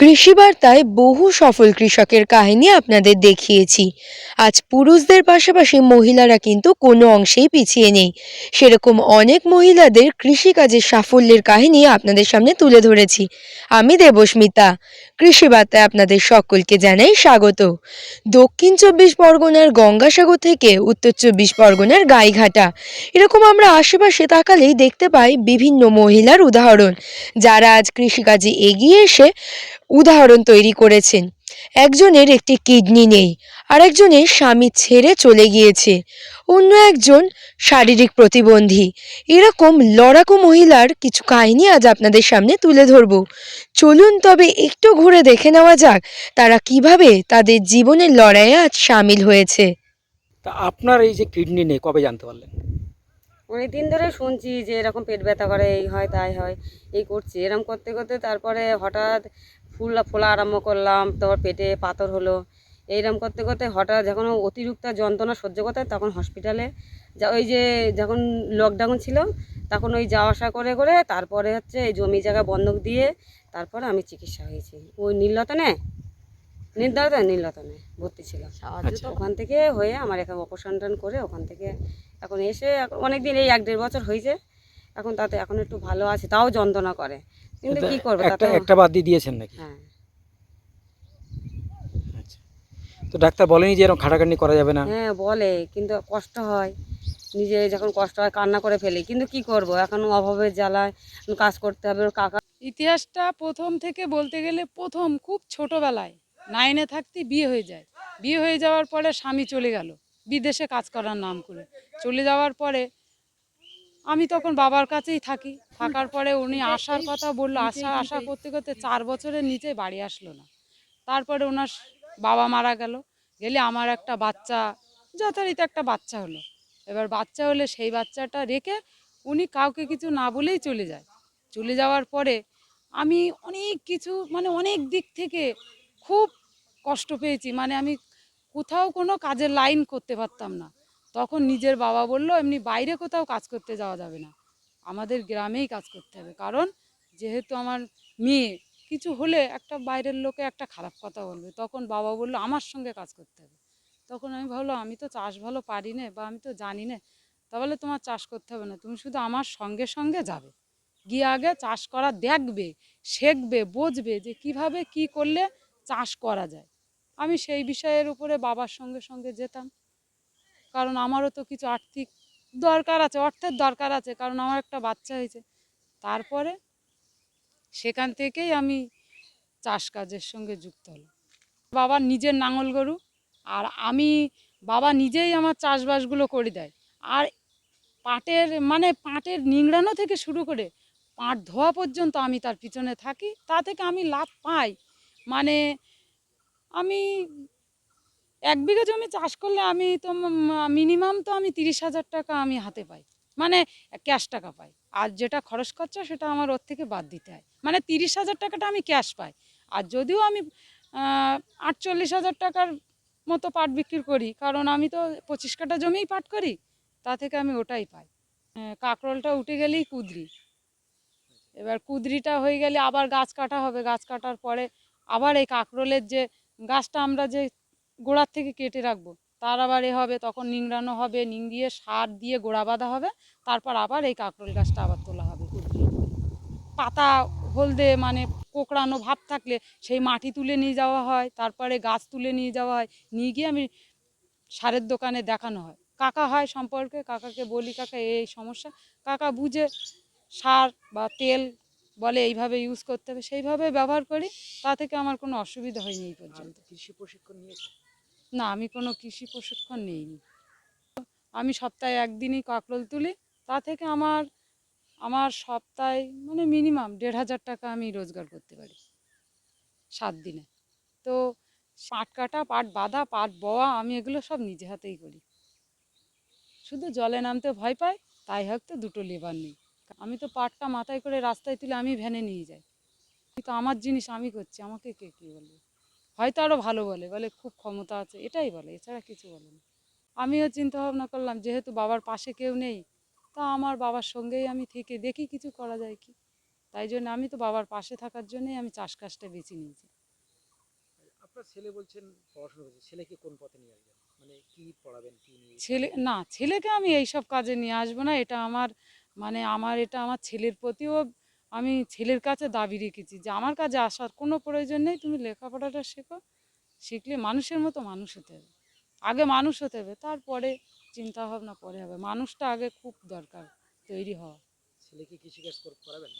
কৃষি বার্তায় বহু সফল কৃষকের কাহিনী আপনাদের দেখিয়েছি। আজ পুরুষদের পাশাপাশি মহিলারা কিন্তু কোনো অংশেই পিছিয়ে নেই। সেরকম অনেক মহিলাদের কৃষিকাজের সাফল্যের কাহিনী আপনাদের সামনে তুলে ধরেছি। আমি দেবস্মিতা। কৃষি বার্তায় আপনাদের সকলকে জানাই স্বাগত। দক্ষিণ চব্বিশ পরগনার গঙ্গাসাগর থেকে উত্তর চব্বিশ পরগনার গাইঘাটা। এরকম আমরা আশেপাশে তাকালেই দেখতে পাই বিভিন্ন মহিলার উদাহরণ। যারা আজ কৃষিকাজে এগিয়ে এসে উদাহরণ তৈরি করেছেন। একজনের একটি কিডনি নেই আর একজনের স্বামী ছেড়ে চলে গিয়েছে। অন্য একজন শারীরিক প্রতিবন্ধী। এরকম লড়াকু মহিলার কিছু কাহিনী আজ আপনাদের সামনে তুলে ধরব। চলুন তবে একটু ঘুরে দেখে নেওয়া যাক তারা কীভাবে তাদের জীবনের লড়াইয়ে আজ সামিল হয়েছে। তা আপনার এই যে কিডনি নেই কবে জানতে পারলেন? অনেক দিন ধরে শুনছি যে এরকম পেট ব্যথা করে এই হয় তাই হয় এই করছি। এরকম করতে করতে তারপরে হঠাৎ ফুল ফোলা আরম্ভ করলাম তারপর পেটে পাথর হলো। এইরকম করতে করতে হঠাৎ যখন অতিরিক্ত যন্ত্রণা সহ্য করতে তখন হসপিটালে যা ওই যে যখন লকডাউন ছিল তখন ওই যাওয়া আসা করে করে তারপরে হচ্ছে এই জমি জায়গা বন্ধক দিয়ে তারপরে আমি চিকিৎসা হয়েছি। ওই নীলরতনে নীলরতনে নীলরতনে ভর্তি ছিল আচ্ছা। ওখান থেকে হয়ে আমার এখানে অপারেশন টান করে ওখান থেকে এখন এসে অনেক দিন এই এক দেড় বছর হয়েছে এখন তাতে এখন একটু ভালো আছে তাও যন্ত্রণা করে। কিন্তু কি করব? একটা একটা বাদ দিয়ে দিয়েছেন নাকি? হ্যাঁ। আচ্ছা। তো ডাক্তার বলেনি যে এরকম খাটাখাটনি করা যাবে না? হ্যাঁ বলে কিন্তু কষ্ট হয়। নিজে যখন কষ্ট হয় কান্না করে ফেলি। কিন্তু কি করব? এখন অভাবের জ্বালায় কাজ করতে হবে। ওর কাকা ইতিহাসটা প্রথম থেকে বলতে গেলে প্রথম খুব ছোটবেলায়। নাইনে থাকতে বিয়ে হয়ে যায়। বিয়ে হয়ে যাওয়ার পরে স্বামী চলে গেল। বিদেশে কাজ করার নাম করে। চলে যাওয়ার পরে আমি তখন বাবার কাছেই থাকি। থাকার পরে উনি আসার কথা বলল, আসা আশা করতে করতে চার বছরের নিচে বাড়ি আসলো না। তারপরে ওনার বাবা মারা গেল। গেলে আমার একটা বাচ্চা, যথারীতি একটা বাচ্চা হলো। এবার বাচ্চা হলে সেই বাচ্চাটা রেখে উনি কাউকে কিছু না বলেই চলে যায়। চলে যাওয়ার পরে আমি অনেক কিছু মানে অনেক দিক থেকে খুব কষ্ট পেয়েছি। মানে আমি কোথাও কোনো কাজের লাইন করতে পারতাম না। তখন নিজের বাবা বলল, এমনি বাইরে কোথাও কাজ করতে যাওয়া যাবে না। আমাদের গ্রামেই কাজ করতে হবে। কারণ যেহেতু আমার মেয়ে, কিছু হলে একটা বাইরের লোকে একটা খারাপ কথা বলবে। তখন বাবা বলল, আমার সঙ্গে কাজ করতে হবে। তখন আমি ভাবলাম, আমি তো চাষ ভালো পারি না বা আমি তো জানি না, তাহলে তোমার চাষ করতে হবে না। তুমি শুধু আমার সঙ্গে সঙ্গে যাবে। গিয়ে আগে চাষ করা দেখবে, শিখবে, বুঝবে যে কীভাবে কি করলে চাষ করা যায়। আমি সেই বিষয়ের উপরে বাবার সঙ্গে সঙ্গে যেতাম। কারণ আমারও তো কিছু আর্থিক দরকার আছে, অর্থের দরকার আছে, কারণ আমার একটা বাচ্চা হয়েছে। তারপরে সেখান থেকেই আমি চাষ কাজের সঙ্গে যুক্ত হলাম। বাবা নিজের নাঙল গরু, আর আমি, বাবা নিজেই আমার চাষবাসগুলো করে দেয়। আর পাটের মানে পাটের নিংড়ানো থেকে শুরু করে পাট ধোয়া পর্যন্ত আমি তার পিছনে থাকি, তা থেকে আমি লাভ পাই। মানে আমি এক বিঘা জমি চাষ করলে আমি তো মিনিমাম তো আমি তিরিশ হাজার টাকা আমি হাতে পাই। মানে ক্যাশ টাকা পাই। আর যেটা খরচ খরচা সেটা আমার ওর থেকে বাদ দিতে হয়। মানে তিরিশ হাজার টাকাটা আমি ক্যাশ পাই। আর যদিও আমি আটচল্লিশ হাজার টাকার মতো পাট বিক্রি করি, কারণ আমি তো পঁচিশ কাটা জমিই পাট করি, তা থেকে আমি ওটাই পাই। কাঁকরোলটা উঠে গেলেই কুদরি। এবার কুদরিটা হয়ে গেলে আবার গাছ কাটা হবে। গাছ কাটার পরে আবার এই কাঁকরোলের যে গাছটা আমরা যে গোড়ার থেকে কেটে রাখব। তার আবার এ হবে, তখন নিংড়ানো হবে, নিংড়িয়ে সার দিয়ে গোড়া বাঁধা হবে, তারপর আবার এই কাঁকরোল গাছটা আবার তোলা হবে। পাতা হলদে মানে কোকড়ানো ভাব থাকলে সেই মাটি তুলে নিয়ে যাওয়া হয়, তারপরে গাছ তুলে নিয়ে যাওয়া হয়, নিয়ে গিয়ে আমি সারের দোকানে দেখানো হয়। কাকা হয় সম্পর্কে, কাকাকে বলি, কাকা এই সমস্যা। কাকা বুঝে, সার বা তেল বলে এইভাবে ইউজ করতে হবে, সেইভাবে ব্যবহার করি, তা থেকে আমার কোনো অসুবিধা হয়নি এই পর্যন্ত। কৃষি প্রশিক্ষণ নিয়েছে না, আমি কোনো কৃষি প্রশিক্ষণ নেইনি। আমি সপ্তাহে একদিনই কাঁকরোল তুলি, তা থেকে আমার আমার সপ্তাহে মানে মিনিমাম দেড় হাজার টাকা আমি রোজগার করতে পারি সাত দিনে। তো পাট কাটা, পাট বাঁধা, পাট বওয়া আমি এগুলো সব নিজে হাতেই করি। শুধু জলে নামতে ভয় পাই তাই হয়তো দুটো লেবার নেই। আমি তো পাটটা মাথায় করে রাস্তায় তুলে আমি ভ্যানে নিয়ে যাই। কিন্তু আমার জিনিস আমি করছি, আমাকে কে, কী বলবে? হয়তো আরও ভালো বলে বলে খুব ক্ষমতা আছে এটাই বলে এছাড়া কিছু বলে না। আমিও চিন্তা ভাবনা করলাম যেহেতু বাবার পাশে কেউ নেই তা আমার বাবার সঙ্গেই আমি থেকে দেখি কিছু করা যায় কি। তাই জন্য আমি তো বাবার পাশে থাকার জন্যই আমি চাষ কাজটা বেছে নিয়েছি। আপনার ছেলে বলছেন পড়াশোনা করছে ছেলেকে কোন পথে নিয়ে আসবেন? মানে কি পড়াবেন কি ছেলে না ছেলেকে আমি এইসব কাজে নিয়ে আসব না এটা আমার মানে আমার এটা আমার ছেলের প্রতিও আমি ছেলের কাছে দাবি রেখেছি যে আমার কাছে আসার কোনো প্রয়োজন নেই তুমি লেখাপড়াটা শেখো। শিখলে মানুষের মতো মানুষ হতে হবে। আগে মানুষ হতে হবে তারপরে চিন্তা ভাবনা পরে হবে। মানুষটা আগে খুব দরকার তৈরি হওয়া। ছেলেকে কৃষিকাজ কর- করাবেন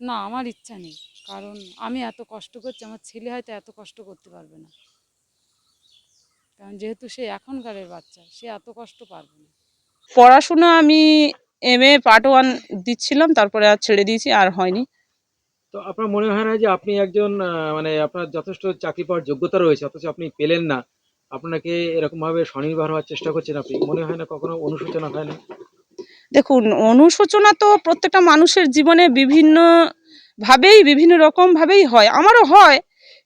না আমার ইচ্ছা নেই। কারণ আমি এত কষ্ট করছি আমার ছেলে হয়তো এত কষ্ট করতে পারবে না। কারণ যেহেতু সে এখনকারের বাচ্চা সে এত কষ্ট পারবে না। পড়াশোনা আমি এম এ পার্ট ওয়ান দিচ্ছিলাম তারপরে আর ছেড়ে দিয়েছি আর হয়নি। তো আপনার মনে হয় না যে আপনি একজন মানে আপনার যথেষ্ট চাকরি পাওয়ার যোগ্যতা রয়েছে অথচ আপনি পেলেন না? আপনাকে এরকম ভাবে স্বনির্ভর হওয়ার চেষ্টা করছেন আপনি? মনে হয় না কখনো অনুশোচনা হয় না দেখুন অনুশোচনা তো প্রত্যেকটা মানুষের জীবনে বিভিন্ন ভাবেই বিভিন্ন রকম ভাবেই হয়। আমারও হয়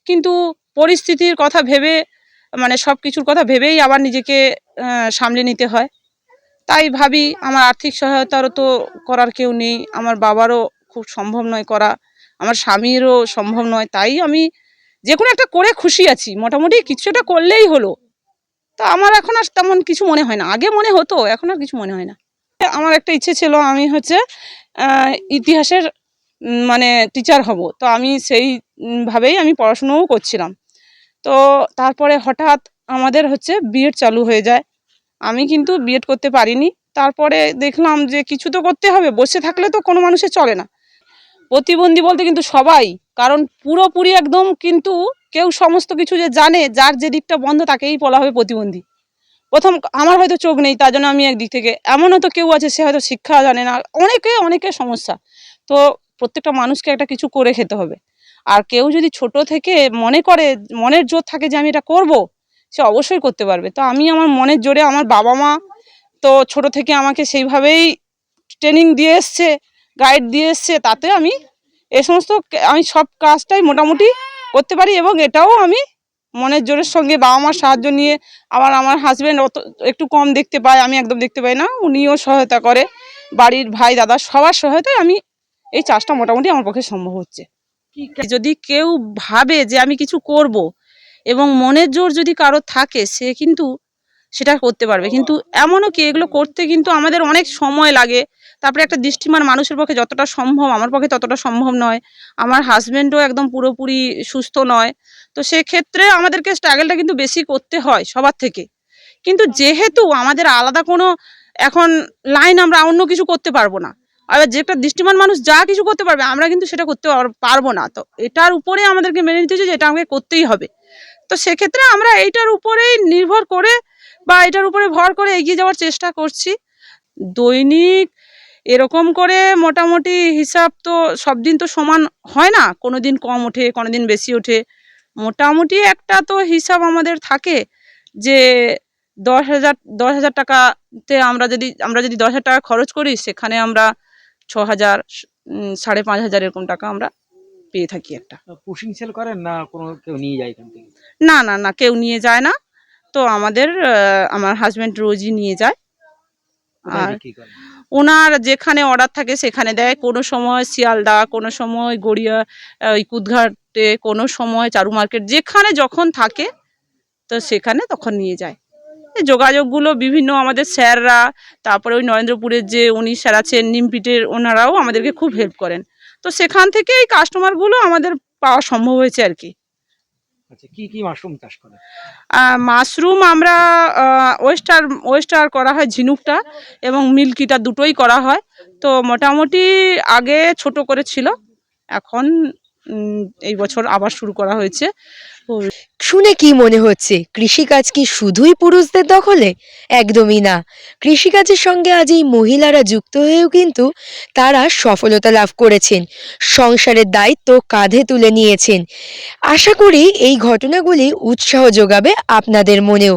কিন্তু পরিস্থিতির কথা ভেবে মানে সব কিছুর কথা ভেবেই আবার নিজেকে সামলে নিতে হয়। তাই ভাবি আমার আর্থিক সহায়তারও তো করার কেউ নেই। আমার বাবারও খুব সম্ভব নয় করা। আমার স্বামীরও সম্ভব নয়। তাই আমি যে কোনো একটা করে খুশি আছি। মোটামুটি কিছু একটা করলেই হলো। তা আমার এখন আর তেমন কিছু মনে হয় না। আগে মনে হতো এখন আর কিছু মনে হয় না। আমার একটা ইচ্ছে ছিল আমি হচ্ছে ইতিহাসের মানে টিচার হব। তো আমি সেই উম, ভাবেই আমি পড়াশুনোও করছিলাম। তো তারপরে হঠাৎ আমাদের হচ্ছে বিএড চালু হয়ে যায়। আমি কিন্তু বিএড করতে পারিনি। তারপরে দেখলাম যে কিছু তো করতে হবে, বসে থাকলে তো কোনো মানুষের চলে না। প্রতিবন্ধী বলতে কিন্তু সবাই, কারণ পুরোপুরি একদম কিন্তু কেউ সমস্ত কিছু যে জানে, যার যে দিকটা বন্ধ তাকেই বলা হবে প্রতিবন্ধী। প্রথম আমার হয়তো চোখ নেই, তার জন্য আমি একদিক থেকে, এমনও তো কেউ আছে, সে হয়তো শিক্ষা জানে না, অনেকে অনেকে সমস্যা। তো প্রত্যেকটা মানুষকে একটা কিছু করে খেতে হবে। আর কেউ যদি ছোট থেকে মনে করে, মনের জোর থাকে যে আমি এটা করব সে অবশ্যই করতে পারবে। তো আমি আমার মনের জোরে আমার বাবা মা তো ছোট থেকে আমাকে সেইভাবেই ট্রেনিং দিয়ে এসছে গাইড দিয়ে এসছে, তাতে আমি এ সমস্ত আমি সব কাজটাই মোটামুটি করতে পারি এবং এটাও আমি মনের জোরের সঙ্গে বাবা মার সাহায্য নিয়ে আবার আমার হাজব্যান্ড অত, একটু কম দেখতে পায়, আমি একদম দেখতে পাই না, উনিও সহায়তা করে, বাড়ির ভাই, দাদা সবার সহায়তায় আমি এই চাষটা মোটামুটি আমার পক্ষে সম্ভব হচ্ছে। যদি কেউ ভাবে যে আমি কিছু করব এবং মনের জোর যদি কারও থাকে সে কিন্তু সেটা করতে পারবে। কিন্তু এমনও কি এগুলো করতে কিন্তু আমাদের অনেক সময় লাগে। তারপরে একটা দৃষ্টিমান মানুষের পক্ষে যতটা সম্ভব আমার পক্ষে ততটা সম্ভব নয়। আমার হাজব্যান্ডও একদম পুরোপুরি সুস্থ নয়। তো সেক্ষেত্রে আমাদেরকে স্ট্রাগলটা কিন্তু বেশি করতে হয় সবার থেকে। কিন্তু যেহেতু আমাদের আলাদা কোনো এখন লাইন আমরা অন্য কিছু করতে পারব না আর যে একটা দৃষ্টিমান মানুষ যা কিছু করতে পারবে আমরা কিন্তু সেটা করতে পার- পারব না। তো এটার উপরে আমাদেরকে মেনে নিতে হচ্ছে যে এটা আমাকে করতেই হবে। তো সেক্ষেত্রে আমরা এইটার উপরেই নির্ভর করে বা এটার উপরে ভর করে এগিয়ে যাওয়ার চেষ্টা করছি। দৈনিক এরকম করে মোটামুটি হিসাব তো সব দিন তো সমান হয় না। কোনো দিন কম ওঠে কোনো দিন বেশি ওঠে। মোটামুটি একটা তো হিসাব আমাদের থাকে যে দশ হাজার দশ হাজার টাকাতে আমরা যদি আমরা যদি দশ হাজার টাকা খরচ করি সেখানে আমরা ছ হাজার সাড়ে পাঁচ হাজার এরকম টাকা আমরা পেয়ে থাকি একটা। পুশিং সেল করেন না কোনো কেউ নিয়ে যায় এখান থেকে? না না না কেউ নিয়ে যায় না। তো আমাদের আমার হাজব্যান্ড রোজই নিয়ে যায়। আর ওনার যেখানে অর্ডার থাকে সেখানে দেয়। কোনো সময় শিয়ালদা কোনো সময় গড়িয়া ওই কুদঘাটে কোনো সময় চারু মার্কেট যেখানে যখন থাকে তো সেখানে তখন নিয়ে যায়। এই যোগাযোগগুলো বিভিন্ন আমাদের স্যাররা তারপরে ওই নরেন্দ্রপুরের যে উনি স্যার আছেন নিমপিটের ওনারাও আমাদেরকে খুব হেল্প করেন। তো সেখান থেকে এই কাস্টমারগুলো আমাদের পাওয়া সম্ভব হয়েছে আর কি। আচ্ছা কি কি মাশরুম চাষ করেন মাশরুম আমরা ওয়েস্টার ওয়েস্টার করা হয় ঝিনুকটা এবং মিল্কিটা দুটোই করা হয়। তো মোটামুটি আগে ছোট করে ছিল এখন এই বছর আবার শুরু করা হয়েছে। শুনে কি মনে হচ্ছে? কৃষিকাজ কি শুধুই পুরুষদের দখলে? একদমই না। কৃষিকাজের সঙ্গে আজ এই মহিলারা যুক্ত হয়েও কিন্তু তারা সফলতা লাভ করেছেন। সংসারের দায়িত্ব কাঁধে তুলে নিয়েছেন। আশা করি এই ঘটনাগুলি উৎসাহ যোগাবে আপনাদের মনেও।